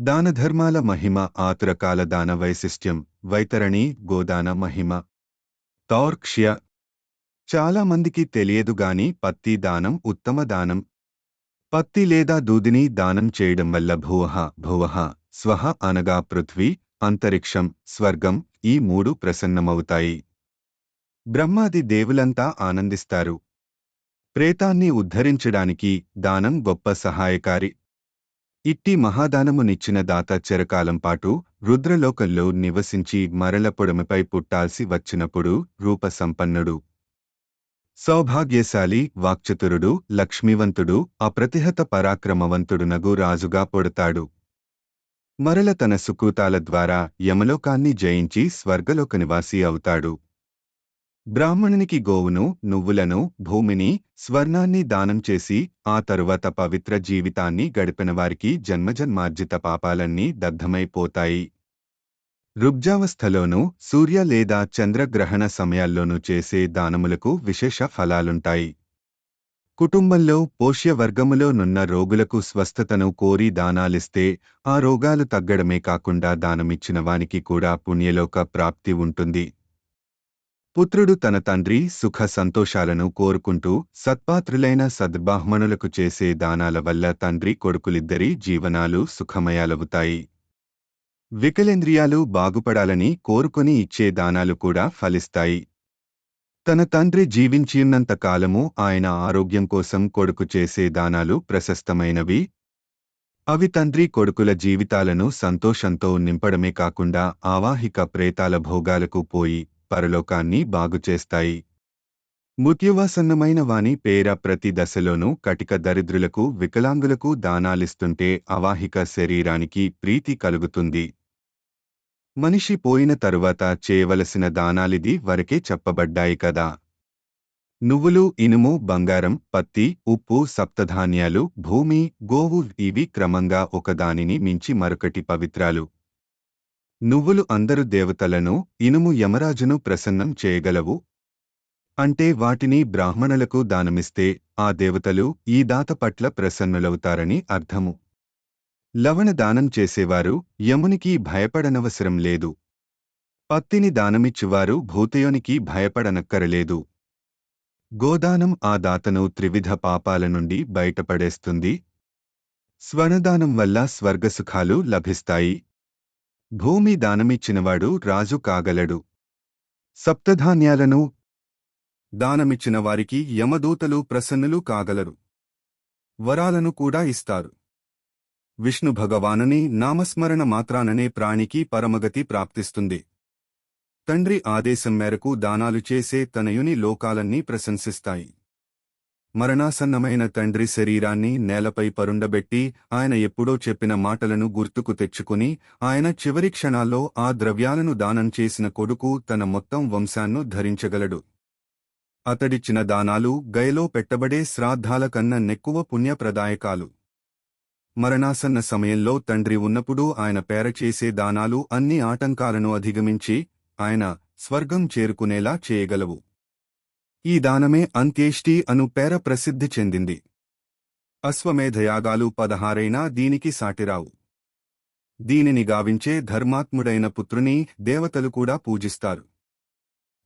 దానధర్మాల మహిమ ఆతురకాల దాన వైశిష్ట్యం వైతరణి గోదాన మహిమ. తౌర్క్ష్య. చాలామందికి తెలియదుగాని తెలియదు గాని పత్తి దానం ఉత్తమ దానం. పత్తి లేదా దూదిని దానం చేయడం వల్ల భువహ భువహ స్వహ అనగా పృథ్వీ అంతరిక్షం స్వర్గం ఈ మూడు ప్రసన్నమవుతాయి. బ్రహ్మాది దేవులంతా ఆనందిస్తారు. ప్రేతాన్ని ఉద్ధరించడానికి దానం గొప్ప సహాయకారి. ఇట్టి మహాదానమునిచ్చిన దాత చెరకాలం పాటు రుద్రలోకంలో నివసించి మరల పొడమిపై పుట్టాల్సి వచ్చినప్పుడు రూపసంపన్నుడు. సౌభాగ్యశాలి వాక్చతురుడు లక్ష్మీవంతుడు అప్రతిహత పరాక్రమవంతుడునగు రాజుగా పొడతాడు. మరల తన సుకూతాల ద్వారా యమలోకాన్ని జయించి స్వర్గలోక నివాసి అవుతాడు. బ్రాహ్మణునికి గోవును నువ్వులను భూమిని స్వర్ణాన్ని దానం చేసి ఆ తరువాత పవిత్ర జీవితాన్ని గడిపిన వారికి జన్మజన్మార్జిత పాపాలన్నీ దగ్ధమైపోతాయి. రుబ్జావస్థలోనూ సూర్య లేదా చంద్రగ్రహణ సమయాల్లోనూ చేసే దానములకు విశేష ఫలాలుంటాయి. కుటుంబంలో పోష్యవర్గములో నున్న రోగులకు స్వస్థతను కోరి దానాలిస్తే ఆ రోగాలు తగ్గడమే కాకుండా దానమిచ్చిన వానికి కూడా పుణ్యలోక ప్రాప్తి ఉంటుంది. పుత్రుడు తన తండ్రి సుఖ సంతోషాలను కోరుకుంటూ సత్పాత్రులైన సద్బ్రాహ్మణులకు చేసే దానాల వల్ల తండ్రి కొడుకులిద్దరి జీవనాలు సుఖమయాలవుతాయి. వికలేంద్రియాలు బాగుపడాలని కోరుకుని ఇచ్చే దానాలు కూడా ఫలిస్తాయి. తన తండ్రి జీవించినంత కాలము ఆయన ఆరోగ్యం కోసం కొడుకు చేసే దానాలు ప్రశస్తమైనవి. అవి తండ్రి కొడుకుల జీవితాలను సంతోషంతో నింపడమే కాకుండా ఆవాహిక ప్రేతాల భోగాలకు పోయి పరలోకాన్ని బాగుచేస్తాయి. ముత్యువాసన్నమైన వాని పేర ప్రతి దశలోనూ కటిక దరిద్రులకు వికలాంగులకు దానాలిస్తుంటే అవాహిక శరీరానికి ప్రీతి కలుగుతుంది. మనిషి పోయిన తరువాత చేయవలసిన దానాలిది వరకే చెప్పబడ్డాయి కదా. నువ్వులు ఇనుము బంగారం పత్తి ఉప్పు సప్తధాన్యాలు భూమి గోవు ఇవి క్రమంగా ఒకదానిని మించి మరొకటి పవిత్రాలు. నువ్వులు అందరు దేవతలను ఇనుము యమరాజును ప్రసన్నం చేయగలవు? అంటే వాటిని బ్రాహ్మణులకు దానమిస్తే ఆ దేవతలు ఈ దాత పట్ల ప్రసన్నులవుతారని అర్థము. లవణ దానం చేసేవారు యమునికి భయపడనవసరం లేదు. పత్తిని దానమిచ్చువారు భూతయోనికి భయపడనక్కరలేదు. గోదానం ఆ దాతను త్రివిధ పాపాల నుండి బయటపడేస్తుంది. స్వర్ణదానం వల్ల స్వర్గసుఖాలు లభిస్తాయి. భూమి దానమిచ్చినవాడు రాజు కాగలడు. సప్తధాన్యాలను దానమిచ్చిన వారికి యమదూతలు ప్రసన్నులు కాగలరు. వరాలను కూడా ఇస్తారు. విష్ణు భగవానుని నామస్మరణ మాత్రాననే ప్రాణికి పరమగతి ప్రాప్తిస్తుంది. తండ్రి ఆదేశం మేరకు దానాలు చేసే తనయుని లోకాలన్నీ ప్రశంసిస్తాయి. మరణాసన్నమైన తండ్రి శరీరాన్ని నేలపై పరుండబెట్టి ఆయన ఎప్పుడో చెప్పిన మాటలను గుర్తుకు తెచ్చుకుని ఆయన చివరి క్షణాల్లో ఆ ద్రవ్యాలను దానం చేసిన కొడుకు తన మొత్తం వంశాన్ను ధరించగలడు. అతడిచ్చిన దానాలు గయలో పెట్టబడే శ్రాద్ధాల కన్నా నెక్కువ పుణ్యప్రదాయకాలు. మరణాసన్న సమయంలో తండ్రి ఉన్నప్పుడు ఆయన పేరచేసే దానాలు అన్ని ఆటంకాలను అధిగమించి ఆయన స్వర్గం చేరుకునేలా చేయగలవు. ఈ దానమే అంత్యేష్టి అను పేర ప్రసిద్ధి చెందింది. అశ్వమేధయాగాలు పదహారైనా దీనికి సాటిరావు. దీనిని గావించే ధర్మాత్ముడైన పుత్రుని దేవతలు కూడా పూజిస్తారు.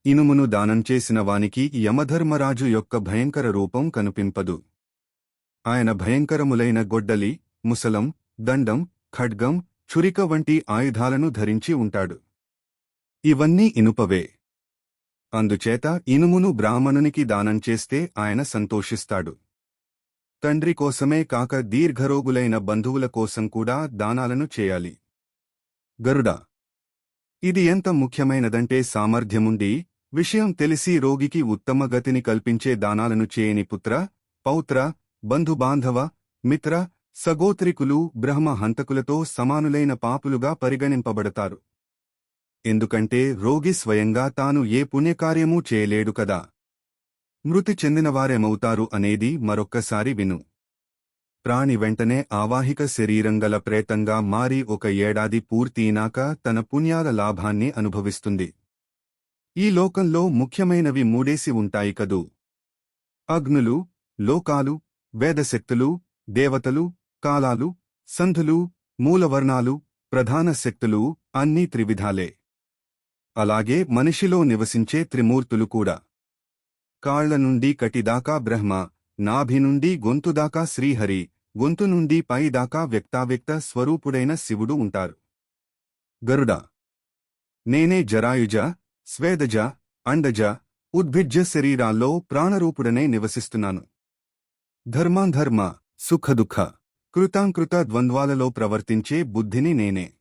ఇనుమును దానం చేసిన వానికి యమధర్మరాజు యొక్క భయంకర రూపం కనుపింపదు. ఆయన భయంకరములైన గొడ్డలి ముసలం దండం ఖడ్గం చురిక వంటి ఆయుధాలను ధరించి ఉంటాడు. ఇవన్నీ ఇనుపవే. అందుచేత ఇనుమును బ్రాహ్మణునికి దానం చేస్తే ఆయన సంతోషిస్తాడు. తండ్రి కోసమే కాక దీర్ఘరోగులైన బంధువుల కోసం కూడా దానాలను చేయాలి. గరుడ. ఇది ఎంత ముఖ్యమైనదంటే సామర్థ్యముండి విషయం తెలిసి రోగికి ఉత్తమ గతిని కల్పించే దానాలను చేయని పుత్ర పౌత్ర బంధుబాంధవ మిత్ర సగోత్రికులు బ్రహ్మ హంతకులతో సమానులైన పాపులుగా పరిగణింపబడతారు. ఎందుకంటే రోగి స్వయంగా తాను ఏ పుణ్యకార్యమూ చేయలేడు కదా. మృతి చెందినవారేమవుతారు అనేది మరొక్కసారి విను. ప్రాణి వెంటనే ఆవాహిక శరీరంగల ప్రేతంగా మారి ఒక ఏడాది పూర్తయినాక తన పుణ్యాల లాభాన్ని అనుభవిస్తుంది. ఈ లోకంలో ముఖ్యమైనవి మూడేసి ఉంటాయి కదూ. అగ్నులు లోకాలు వేదశక్తులు దేవతలు కాలాలు సంధులు మూలవర్ణాలు ప్రధాన శక్తులు అన్నీ త్రివిధాలే. అలాగే మనిషిలో నివసించే త్రిమూర్తులు కూడా. కాళ్ళ నుండి కటిదాకా బ్రహ్మ నాభి నుండి గొంతుదాకా శ్రీహరి గొంతు నుండి పైదాకా వ్యక్తావ్యక్త స్వరూపుడైన శివుడు ఉంటారు. గరుడ. నేనే జరాయుజ స్వేదజ అండజ ఉద్భిజ్య శరీరాల్లో ప్రాణరూపుడనే నివసిస్తున్నాను. ధర్మాంధర్మ సుఖదుఖ కృతాంకృత ద్వంద్వాలలో ప్రవర్తించే బుద్ధిని నేనే.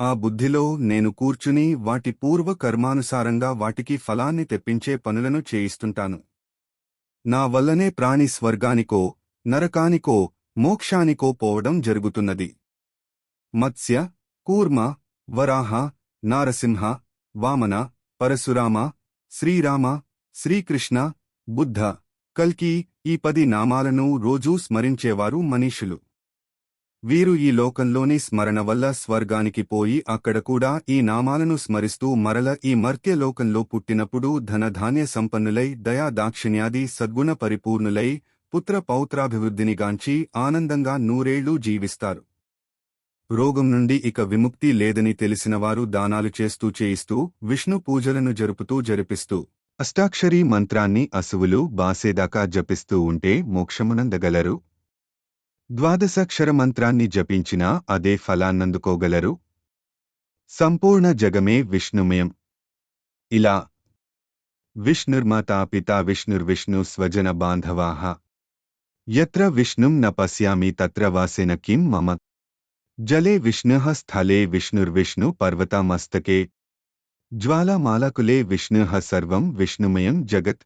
ఆ బుద్ధిలో నేను కూర్చుని వాటి పూర్వ కర్మానుసారంగా వాటికి ఫలాన్ని తెప్పించే పనులను చేయిస్తుంటాను. నా వల్లనే ప్రాణి స్వర్గానికో నరకానికో మోక్షానికో పోవడం జరుగుతున్నది. మత్స్య కూర్మ వరాహ నారసింహ వామన పరశురామ శ్రీరామ శ్రీకృష్ణ బుద్ధ కల్కి ఈ పది నామాలను రోజూ స్మరించేవారు మనీషులు. వీరు ఈ లోకంలోని స్మరణ వల్ల స్వర్గానికి పోయి అక్కడ కూడా ఈ నామాలను స్మరిస్తూ మరల ఈ మర్త్య లోకంలో పుట్టినప్పుడు ధనధాన్య సంపన్నులై దయా దాక్షిణ్యాది సద్గుణ పరిపూర్ణులై పుత్ర పౌత్రాభివృద్ధినిగాంచి ఆనందంగా నూరేళ్ళు జీవిస్తారు. రోగం నుండి ఇక విముక్తి లేదని తెలిసినవారు దానాలు చేస్తూ చేయిస్తూ విష్ణు పూజలను జరుపుతూ జరిపిస్తూ అష్టాక్షరీ మంత్రాన్ని అసువులు బాసేదాకా జపిస్తూ ఉంటే మోక్షమునందగలరు. ద్వాదశాక్షర మంత్రాన్ని జపించినా అదే ఫలాన్నందుకోగలరు? సంపూర్ణ జగమే విష్ణుమయం. ఇలా విష్ణుర్మాతా పితా విష్ణుర్విష్ణు స్వజన బాంధవాహ యత్ర విష్ణుం న పశ్యామి తత్ర వాసేన కిం మమ. జలే విష్ణు స్థలే విష్ణుర్విష్ణు పర్వతమస్తకే. జ్వాలామాలకులే విష్ణు సర్వం విష్ణుమయం జగత్.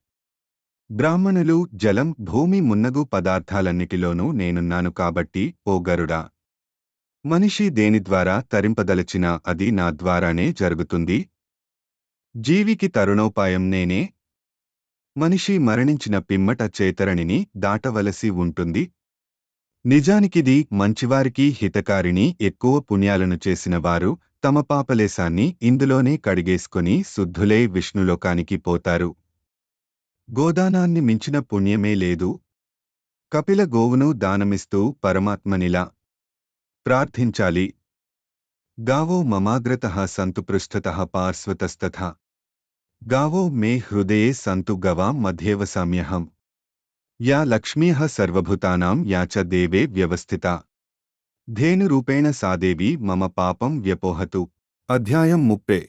బ్రాహ్మణులు జలం భూమి మున్నగు పదార్థాలన్నిటిలోనూ నేనున్నాను కాబట్టి ఓ గరుడా! మనిషి దేని ద్వారా తరింపదలచినా అది నా ద్వారానే జరుగుతుంది. జీవికి తరుణోపాయం నేనే. మనిషి మరణించిన పిమ్మట చేతరణిని దాటవలసి ఉంటుంది. నిజానికిది మంచివారికి హితకారిని ఎక్కువ పుణ్యాలను చేసిన వారు తమ పాపలేశాన్ని ఇందులోనే కడిగేసుకొని శుద్ధులే విష్ణులోకానికి పోతారు. గోదానాన్ని మించిన పుణ్యమే లేదు. కపిల గోవును దానమిస్తూ పరమాత్మనిలా ప్రార్థించాలి. గావో మమాగ్రత సంతు పృష్ఠత పార్శ్వతస్తథ. గావో మే హృదయే సంతు గవాం మధ్యేవసామ్యహం యా లక్ష్మ్యః సర్వభూతానాం యా చ దేవే వ్యవస్థిత. ధేనురూపేణ సాదేవి మమ పాపం వ్యపోహతు. అధ్యాయం ముప్పే.